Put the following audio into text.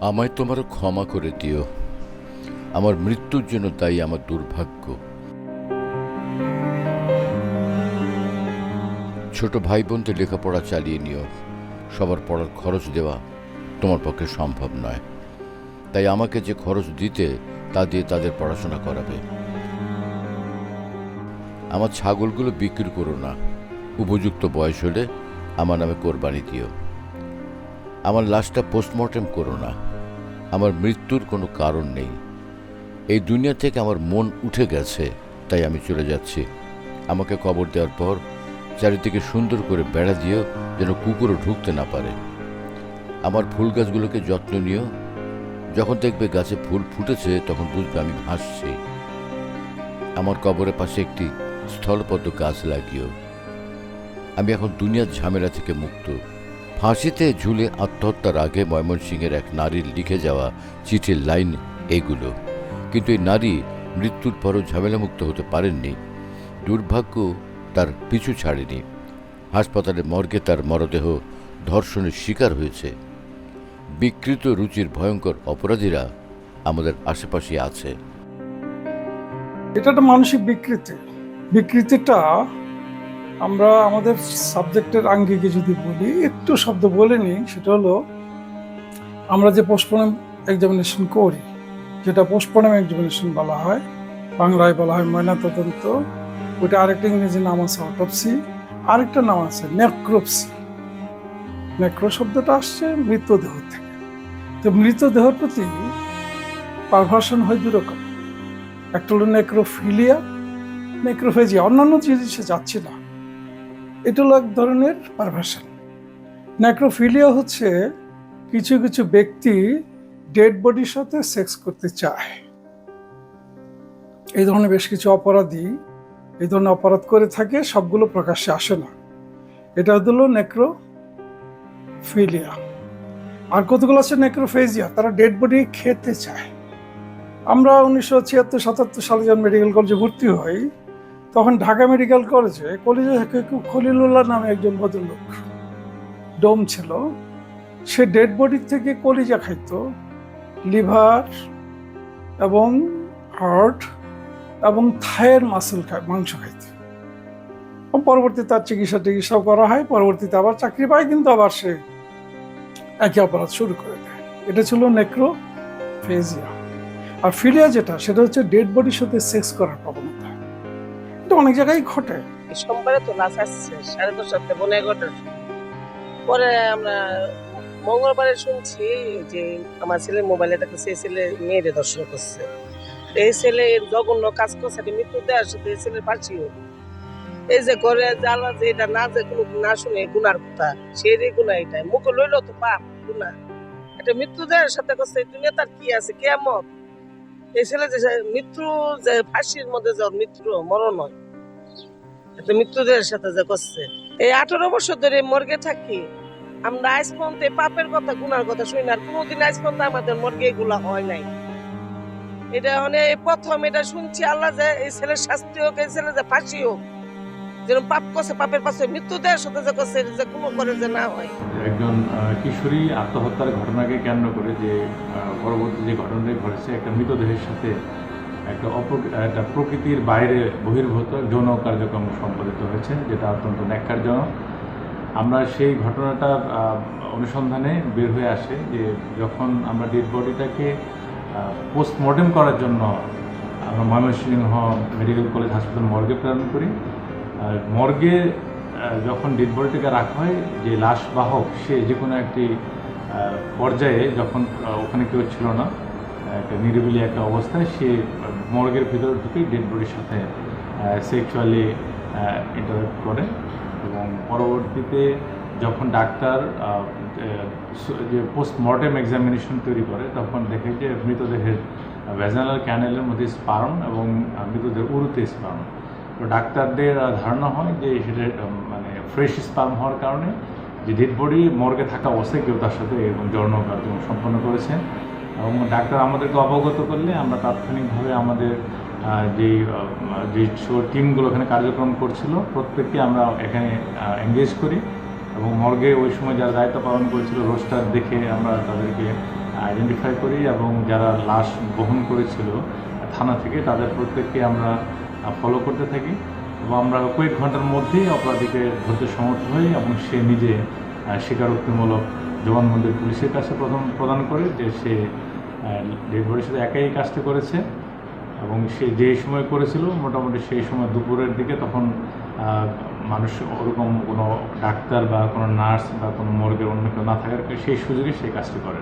আমায় তোমারও ক্ষমা করে দিও। আমার মৃত্যুর জন্য তাই আমার দুর্ভাগ্য। ছোট ভাই বোনদের লেখাপড়া চালিয়ে নিও। সবার পড়ার খরচ দেওয়া তোমার পক্ষে সম্ভব নয়। তাই আমাকে যে খরচ দিতে, তা দিয়ে তাদের পড়াশোনা করাবে। আমার ছাগলগুলো বিক্রি করো না। উপযুক্ত বয়স হলে আমার নামে কোরবানি দিও। আমার লাশটা পোস্টমর্টেম করো না। আমার মৃত্যুর কোনো কারণ নেই। এই দুনিয়া থেকে আমার মন উঠে গেছে, তাই আমি চলে যাচ্ছি। আমাকে কবর দেওয়ার পর চারিদিকে সুন্দর করে বেড়া দিও যেন কুকুরও ঢুকতে না পারে। আমার ফুল গাছগুলোকে যত্ন নিও। যখন দেখবে গাছে ফুল ফুটেছে, তখন বুঝবে আমি ভাসছি। আমার কবরের পাশে একটি স্থলপদ্ম গাছ লাগিও। আমি এখন দুনিয়ার ঝামেলা থেকে মুক্ত। ফাঁসিতে ঝুলে আত্মহত্যার আগে ময়মনসিংহের এক নারীর লিখে যাওয়া চিঠির লাইন এগুলো। কিন্তু এই নারী মৃত্যুর পরও ঝামেলামুক্ত হতে পারেননি। দুর্ভাগ্য তার পিছু ছাড়েনি। হাসপাতালে মর্গে তার মরদেহ ধর্ষণের শিকার হয়েছে। বিকৃত রুচির ভয়ঙ্কর অপরাধীরা আমাদের আশেপাশে আছে। এটা একটা মানসিক বিকৃতি। বিকৃতিটা আমরা আমাদের সাবজেক্টের আঙ্গিকে যদি বলি, একটু শব্দ বলে নিই, সেটা হলো, আমরা যে পোস্টপনেম এক্সামিনেশন করি, যেটা পোস্টপনেম এক্সামিনেশন বলা হয়, বাংলায় বলা হয় ময়নাতদন্ত, ওইটা আরেকটা ইংরেজি নাম আছে অটোপসি আরেকটা নাম আছে নেক্রোপসি নেক্রো শব্দটা আসছে মৃতদেহ থেকে। তো মৃতদেহর প্রতি পারভার্সন হয় দুরকম একটা হলো নেক্রোফিলিয়া নেক্রোফেজিয়া অন্যান্য জিনিসে যাচ্ছে না। এটা হলো এক ধরনের পারভার্সন নেক্রোফিলিয়া হচ্ছে কিছু কিছু ব্যক্তি ডেড বডির সাথে সেক্স করতে চায়। এই ধরনের বেশ কিছু অপরাধী এই ধরনের অপরাধ করে থাকে, সবগুলো প্রকাশ্যে আসে না। এটা হলো নেক্রোফিলিয়া আর কতগুলো আছে নেক্রোফেজিয়া তারা ডেড বডি খেতে চায়। আমরা উনিশশো ছিয়াত্তর, সাতাত্তর সালে যখন মেডিকেল কলেজে ভর্তি হই তখন ঢাকা মেডিকেল কলেজে কলেজে খলিলুল্লাহ নামে একজন ভদ্রলোক ডোম ছিল। সে ডেড বডির থেকে কলিজা খাইতো। লিভার এবং হার্ট এবং থায়ের মাসেল খায় মাংস খাইতো। এবং পরবর্তীতে তার চিকিৎসা টিকিৎসাও করা হয়। পরবর্তীতে আবার চাকরি পায়, কিন্তু আবার সে একই অপরাধ শুরু করে দেয়। এটা ছিল নেক্রোফেজিয়া আর ফিলিয়া যেটা, সেটা হচ্ছে ডেড বডির সাথে সেক্স করার এটা অনেক জায়গায় ঘটে। সোমবারে তো লাশ আসছে, সাড়ে দশটাতে পনেরো এগারোটার পরে আমরা মঙ্গলবারে শুনছি যে আমার ছেলে মোবাইলে দেখে সেই ছেলে মেয়েরে দর্শন করছে। এই ছেলে জঘন্য কাজ করছে, এটা মৃত্যু দেওয়ার সাথে এই ছেলের ফাঁসিও এই যে ঘরে জ্বালা যে এটা না যে কোনো না শুনে গুনার কথা সেই গুণা এটাই। মুখে লইলো তো পাপ, গুণা। এটা মৃত্যু দেওয়ার সাথে করছে দুনিয়া তার কি আছে কেমন এই ছেলে যে মৃত্যু যে ফাঁসির মধ্যে যে মৃত্যু মরণ হয় এটা মৃত্যুদের সাথে যে করছে। এই আঠারো বছর ধরে মর্গে থাকি, আমরা আজ পর্যন্ত পাপের কথা, গুনার কথা শুনি না। কোনোদিন আজ পর্যন্ত আমাদের মর্গে এগুলা হয় নাই। এটা মানে প্রথম এটা শুনছি আল্লাহ যে এই ছেলের শাস্তি হোক, এই ছেলে যে ফাঁসি হোক, যেরকম পাপ করছে, পাপের পাশে মৃত্যু দেওয়ার সাথে যে করছে যে কোনো করে যে না হয়। একজন কিশোরী আত্মহত্যার ঘটনাকে কেন্দ্র করে যে পরবর্তী যে ঘটনাটি ঘটেছে, একটা মৃতদেহের সাথে একটা অপ্র- একটা প্রকৃতির বাইরে বহির্ভূত যৌন কার্যক্রম সম্পাদিত হয়েছে, যেটা অত্যন্ত ন্যাক্কারজনক। আমরা সেই ঘটনাটা অনুসন্ধানে বের হয়ে আসে যে যখন আমরা ডেড বডিটাকে পোস্টমর্টেম করার জন্য আমরা ময়মনসিংহ মেডিকেল কলেজ হাসপাতাল মর্গে প্রেরণ করি। মর্গে যখন ডেড বডিটাকে রাখা হয়, যে লাশ বাহক, সে যে কোনো একটি পর্যায়ে যখন ওখানে কেউ ছিল না, একটা নিরিবিলি একটা অবস্থায় সে মর্গের ভিতরে ঢুকে ডেড বডির সাথে সেক্সুয়ালি ইন্টারাক্ট করে। এবং পরবর্তীতে যখন ডাক্তার যে পোস্টমর্টেম এক্সামিনেশন তৈরি করে, তখন দেখে যে মৃতদেহের ভ্যাজানাল ক্যানেলের মধ্যে স্পার্ম এবং মৃতদেহের উরুতে স্পার্ম তো ডাক্তারদের ধারণা হয় যে সেটা মানে ফ্রেশ স্পার্ম হওয়ার কারণে যে ডেড বডি মর্গে থাকা অবস্থায় কেউ তার সাথে এরকম যৌন কার্যক্রম সম্পন্ন করেছেন। এবং ডাক্তার আমাদেরকে অবগত করলে আমরা তাৎক্ষণিকভাবে আমাদের যে যে টিমগুলো এখানে কার্যক্রম করছিল, প্রত্যেককে আমরা এখানে এঙ্গেজ করি এবং মর্গে ওই সময় যারা দায়িত্ব পালন করেছিল রোস্টার দেখে আমরা তাদেরকে আইডেন্টিফাই করি এবং যারা লাশ বহন করেছিল থানা থেকে তাদের প্রত্যেককে আমরা ফলো করতে থাকি এবং আমরা কয়েক ঘণ্টার মধ্যেই অপরাধীকে ধরতে সমর্থ হই এবং সে নিজে স্বীকারোক্তিমূলক জবানবন্দি পুলিশের কাছে প্রথম প্রদান করে যে সে বডির সাথে একাই কাজটি করেছে এবং সে যে সময় করেছিল, মোটামুটি সেই সময় দুপুরের দিকে তখন মানুষ ওরকম কোনো ডাক্তার বা কোনো নার্স বা কোনো মর্গের অন্য কেউ না থাকার সেই সুযোগে সেই কাজটি করে